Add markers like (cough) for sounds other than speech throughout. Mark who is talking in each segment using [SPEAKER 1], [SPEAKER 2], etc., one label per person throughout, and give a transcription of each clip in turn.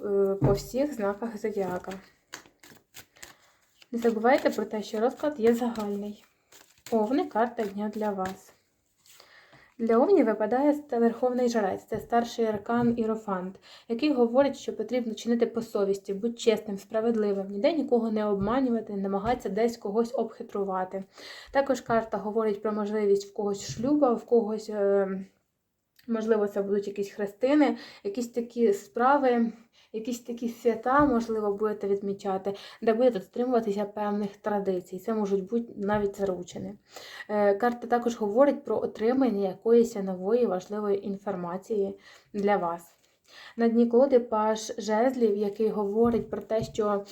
[SPEAKER 1] е, по всіх знаках зодіака. Не забувайте про те, що розклад є загальний. Овни карта дня для вас. Для овнів випадає Верховний Жрець, це старший аркан Ірофант, який говорить, що потрібно чинити по совісті, бути чесним, справедливим, ніде нікого не обманювати, намагатися десь когось обхитрувати. Також карта говорить про можливість в когось шлюба, в когось, е, можливо, це будуть якісь хрестини, якісь такі справи. Якісь такі свята, можливо, будете відмічати, де будете дотримуватися певних традицій. Це можуть бути навіть заручені. Карта також говорить про отримання якоїсь нової важливої інформації для вас. На дні колоди паш жезлів, який говорить про те, що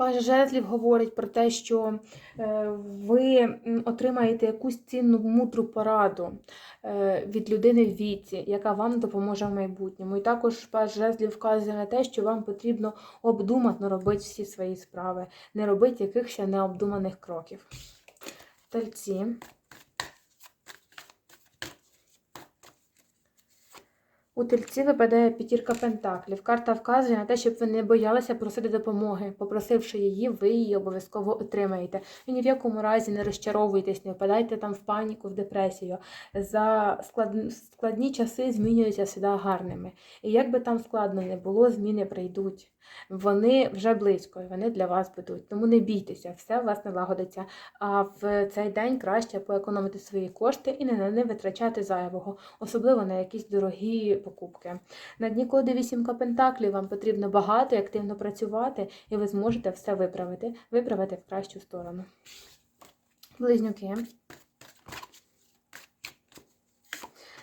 [SPEAKER 1] Паж жезлів говорить про те, що е, ви отримаєте якусь цінну мудру пораду е, від людини в віці, яка вам допоможе в майбутньому. І також паж жезлів вказує на те, що вам потрібно обдумано робити всі свої справи, не робити якихось необдуманих кроків. Тельці. У тельці випадає п'ятірка пентаклів. Карта вказує на те, щоб ви не боялися просити допомоги. Попросивши її, ви її обов'язково отримаєте. І ні в якому разі не розчаровуйтесь, не впадайте там в паніку, в депресію. За склад... складні часи змінюються завжди гарними. І як би там складно не було, зміни прийдуть. Вони вже близько, і вони для вас будуть. Тому не бійтеся, все у вас налагодиться. А в цей день краще поекономити свої кошти і не, не витрачати зайвого, особливо на якісь дорогі покупки. На дні коди вісімка пентаклів вам потрібно багато і активно працювати, і ви зможете все виправити, виправити в кращу сторону. Близнюки.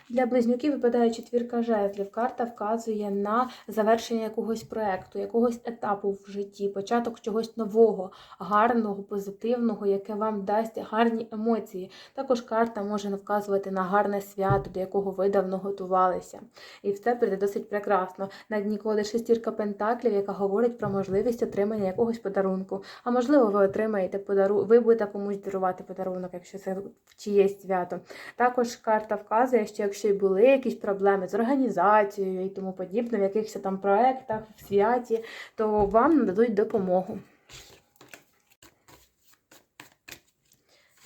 [SPEAKER 1] Для близнюків випадає четвірка жезлів. Карта вказує на завершення якогось проекту, якогось етапу в житті, початок чогось нового, гарного, позитивного, яке вам дасть гарні емоції. Також карта може вказувати на гарне свято, до якого ви давно готувалися. І все прийде досить прекрасно. На дні коли шестірка пентаклів, яка говорить про можливість отримання якогось подарунку. А можливо, ви отримаєте подарунок, ви будете комусь дарувати подарунок, якщо це в чиєсь свято. Також карта вказує, що якщо й були якісь проблеми з організацією і тому подібне, в якихось там проєктах, в святі, то вам нададуть допомогу.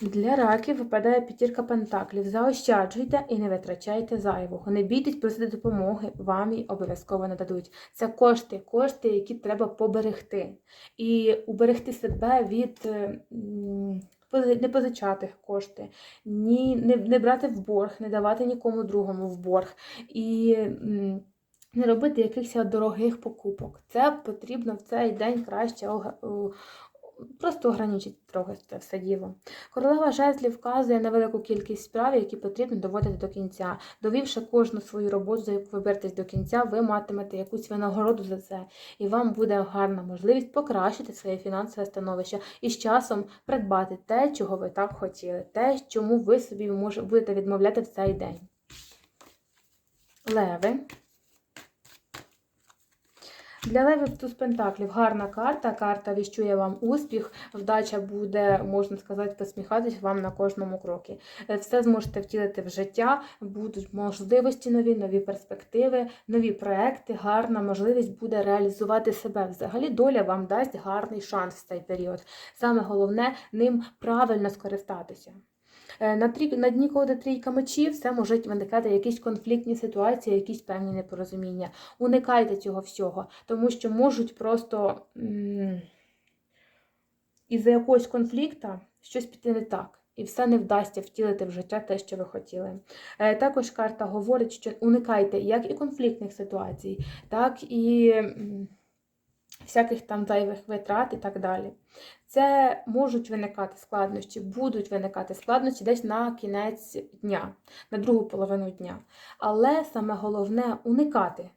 [SPEAKER 1] Для раків випадає п'ятірка пентаклів. Заощаджуйте і не витрачайте зайвого. Не бійтесь просити допомоги, вам її обов'язково нададуть. Це кошти, кошти, які треба поберегти. І уберегти себе від не позичати кошти, ні, не, не брати в борг, не давати нікому другому в борг. І не робити якихось дорогих покупок. Це потрібно в цей день краще просто ограничити трохи це все діло. Королева жезлів вказує на велику кількість справ, які потрібно доводити до кінця. Довівши кожну свою роботу, за яку ви беретесь до кінця, ви матимете якусь винагороду за це, і вам буде гарна можливість покращити своє фінансове становище і з часом придбати те, чого ви так хотіли, те, чому ви собі може, будете відмовляти в цей день. Леви. Для левів туз пентаклів гарна карта. Карта віщує вам успіх, вдача буде, можна сказати, посміхатись вам на кожному крокі. Е, Все зможете втілити в життя, будуть можливості нові, нові перспективи, нові проекти, гарна можливість буде реалізувати себе. Взагалі доля вам дасть гарний шанс в цей період. Саме головне ним правильно скористатися. Е, На, трі... на дні коли трійка мечів все можуть виникати якісь конфліктні ситуації, якісь певні непорозуміння. Уникайте цього всього, тому що можуть просто із-за якогось конфлікту щось піти не так. І все не вдасться втілити в життя те, що ви хотіли. Е, Також карта говорить, що уникайте як і конфліктних ситуацій, так і всяких там зайвих витрат і так далі. Це можуть виникати складнощі, будуть виникати складнощі десь на кінець дня, на другу половину дня. Але саме головне уникати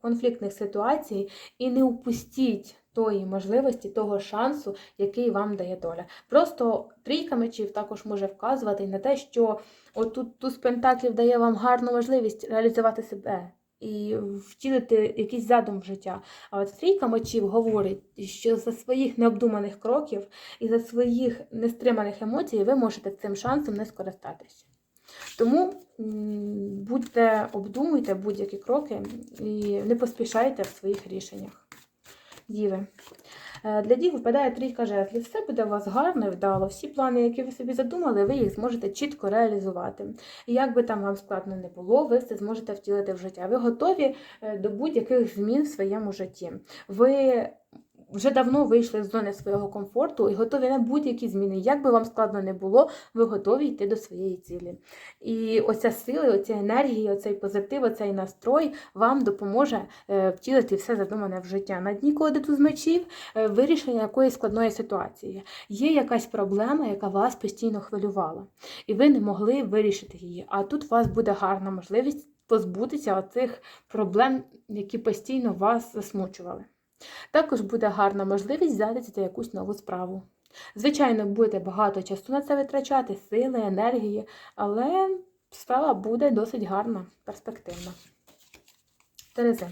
[SPEAKER 1] конфліктних ситуацій і не упустіть тої можливості, того шансу, який вам дає доля. Просто трійка мечів також може вказувати на те, що отут туз пентаклів дає вам гарну можливість реалізувати себе. І втілити якийсь задум в життя. А от трійка мечів говорить, що за своїх необдуманих кроків і за своїх нестриманих емоцій ви можете цим шансом не скористатися. Тому будьте, обдумуйте будь-які кроки і не поспішайте в своїх рішеннях. Діви. Е, Для дів випадає трійка жезлів. Все буде у вас гарно і вдало. Всі плани, які ви собі задумали, ви їх зможете чітко реалізувати. І як би там вам складно не було, ви це зможете втілити в життя. Ви готові е, до будь-яких змін в своєму житті. Ви вже давно вийшли з зони свого комфорту і готові на будь-які зміни. Як би вам складно не було, ви готові йти до своєї цілі. І оця сила, оця енергія, оцей позитив, оцей настрой вам допоможе е, втілити все задумане в життя. На дні коди з мечів е, вирішення якоїсь складної ситуації. Є якась проблема, яка вас постійно хвилювала, і ви не могли вирішити її. А тут у вас буде гарна можливість позбутися оцих проблем, які постійно вас засмучували. Також буде гарна можливість взятися за якусь нову справу. Звичайно, будете багато часу на це витрачати, сили, енергії, але справа буде досить гарна, перспективна. Терези.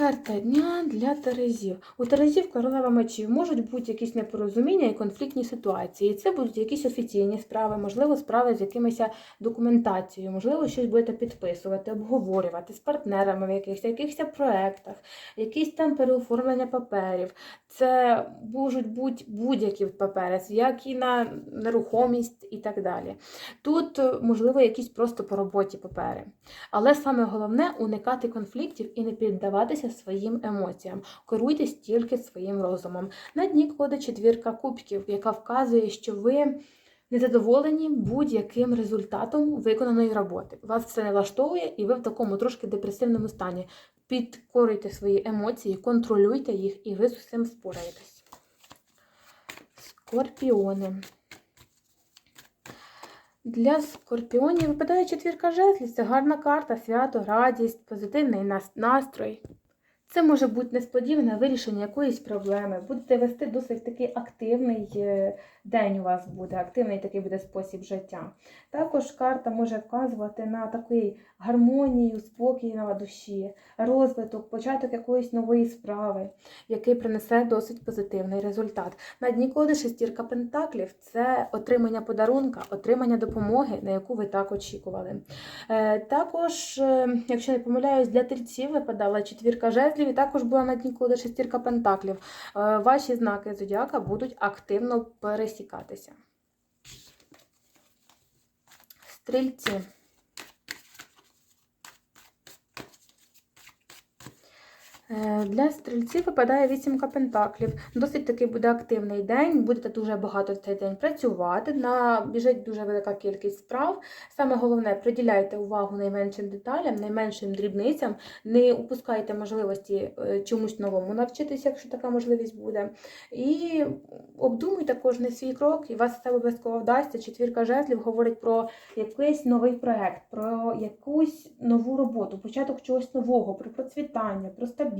[SPEAKER 1] Карта дня для Терезів. У Терезів королева мечів можуть бути якісь непорозуміння і конфліктні ситуації. Це будуть якісь офіційні справи, можливо, справи з якимись документацією, можливо, щось будете підписувати, обговорювати з партнерами в якихось, якихось проєктах, якісь там переоформлення паперів. Це можуть бути будь-які папери, як і на нерухомість і так далі. Тут, е, можливо, якісь просто по роботі папери. Але саме головне уникати конфліктів і не піддаватися своїм емоціям. Керуйтесь тільки своїм розумом. На дні кладе четвірка кубків, яка вказує, що ви незадоволені будь-яким результатом виконаної роботи. Вас все не влаштовує, і ви в такому трошки депресивному стані. Підкорюйте свої емоції, контролюйте їх, і ви з усім впораєтесь. Скорпіони. Для скорпіонів випадає четвірка жезлів. Це гарна карта, свято, радість, позитивний настрой. Це може бути несподіване вирішення якоїсь проблеми. Будете вести досить такий активний е, день у вас буде, активний такий буде спосіб життя. Також карта може вказувати на такий гармонію, спокій на душі, розвиток, початок якоїсь нової справи, який принесе досить позитивний результат. На дні коди шестірка пентаклів це отримання подарунка, отримання допомоги, на яку ви так очікували. Е, Також, е, якщо не помиляюсь, для тельців випадала четвірка жезлів, і також була на дні коди шестірка пентаклів. Е, Ваші знаки зодіака будуть активно пересікатися. Стрільці. Для стрільців випадає вісімка пентаклів. Досить таки буде активний день, будете дуже багато в цей день працювати. На біжить дуже велика кількість справ. Саме головне, приділяйте увагу найменшим деталям, найменшим дрібницям. Не упускайте можливості е, чомусь новому навчитися, якщо така можливість буде. І обдумуйте кожний свій крок, і вас це обов'язково вдасться. Четвірка жезлів говорить про якийсь новий проект, про якусь нову роботу, початок чогось нового, про процвітання, про стабільність,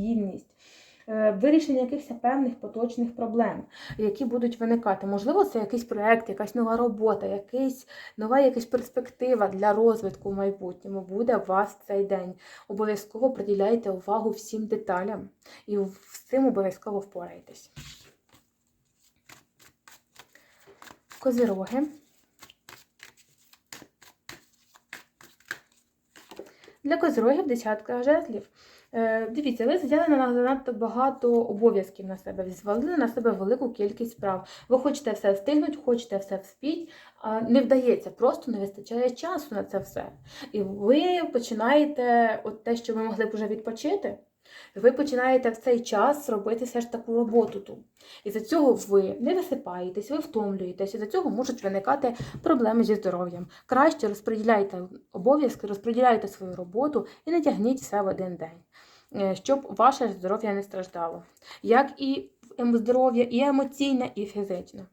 [SPEAKER 1] е, вирішення якихось певних поточних проблем, які будуть виникати. Можливо, це якийсь проект, якась нова робота, якийсь нова якась перспектива для розвитку в майбутньому буде у вас цей день. Обов'язково приділяйте увагу всім деталям і з цим обов'язково впораєтесь. Козироги. Для козирогів десятка жезлів. Е, Дивіться, ви взяли на занадто багато обов'язків на себе, звалили на себе велику кількість справ. Ви хочете все встигнути, хочете все вспіть, не вдається, просто не вистачає часу на це все. І ви починаєте, от те, що ви могли б вже відпочити, ви починаєте в цей час робити все ж таку роботу ту. І за цього ви не висипаєтесь, ви втомлюєтесь, і за цього можуть виникати проблеми зі здоров'ям. Краще розподіляйте обов'язки, розподіляйте свою роботу і не тягніть все в один день, е, щоб ваше здоров'я не страждало. Як і ем- здоров'я, і емоційне, і фізичне.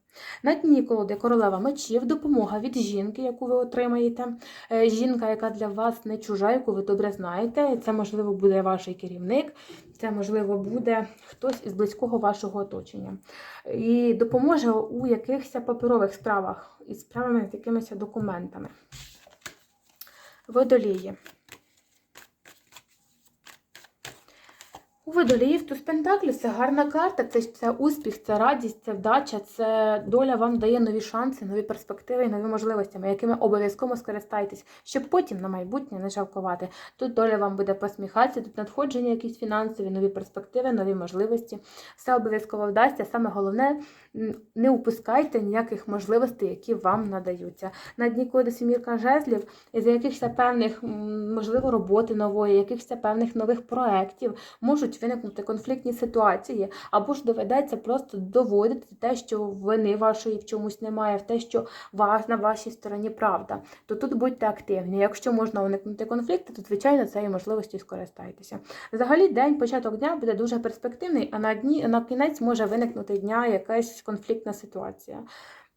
[SPEAKER 1] На дні колоди королева мечів, допомога від жінки, яку ви отримаєте. Е, Жінка, яка для вас не чужа, яку ви добре знаєте. Це, можливо, буде ваш керівник, це, можливо, буде хтось із близького вашого оточення. І допоможе у якихось паперових справах із справами з якимись документами. Водолії. У водоліїв туз Пентаклів це гарна карта, це, це успіх, це радість, це вдача, це доля вам дає нові шанси, нові перспективи і нові можливості, якими обов'язково скористайтесь, щоб потім на майбутнє не жалкувати. Тут доля вам буде посміхатися, тут надходження якісь фінансові, нові перспективи, нові можливості. Все обов'язково вдасться. Саме головне, не упускайте ніяких можливостей, які вам надаються. На дні коди сімірка жезлів, із якихось певних, можливо, роботи нової, якихось певних нових проєктів можуть виникнути конфліктні ситуації, або ж доведеться просто доводити те, що вини вашої в чомусь немає, в те, що вас на вашій стороні правда. То тут будьте активні. Якщо можна уникнути конфлікту, то звичайно цією можливістю скористайтеся. Взагалі, день, початок дня буде дуже перспективний, а на дні на кінець може виникнути дня якась конфліктна ситуація.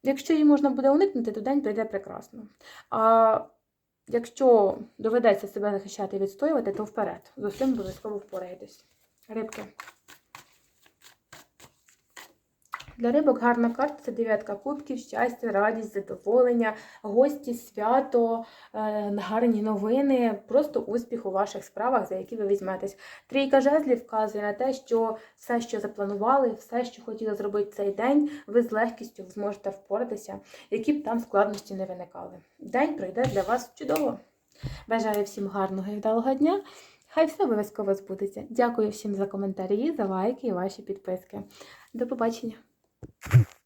[SPEAKER 1] Якщо її можна буде уникнути, то день пройде прекрасно. А якщо доведеться себе захищати і відстоювати, то вперед. З усім обов'язково впораєтесь. Рибки. Для рибок гарна карта це дев'ятка кубків, щастя, радість, задоволення, гості, свято, е, гарні новини, просто успіх у ваших справах, за які ви візьметесь. Трійка жезлів вказує на те, що все, що запланували, все, що хотіли зробити цей день, ви з легкістю зможете впоратися, які б там складності не виникали. День пройде для вас чудово. Бажаю всім гарного і вдалого дня. Хай все обов'язково збудеться. Дякую всім за коментарі, за лайки і ваші підписки. До побачення! Thank (laughs) you.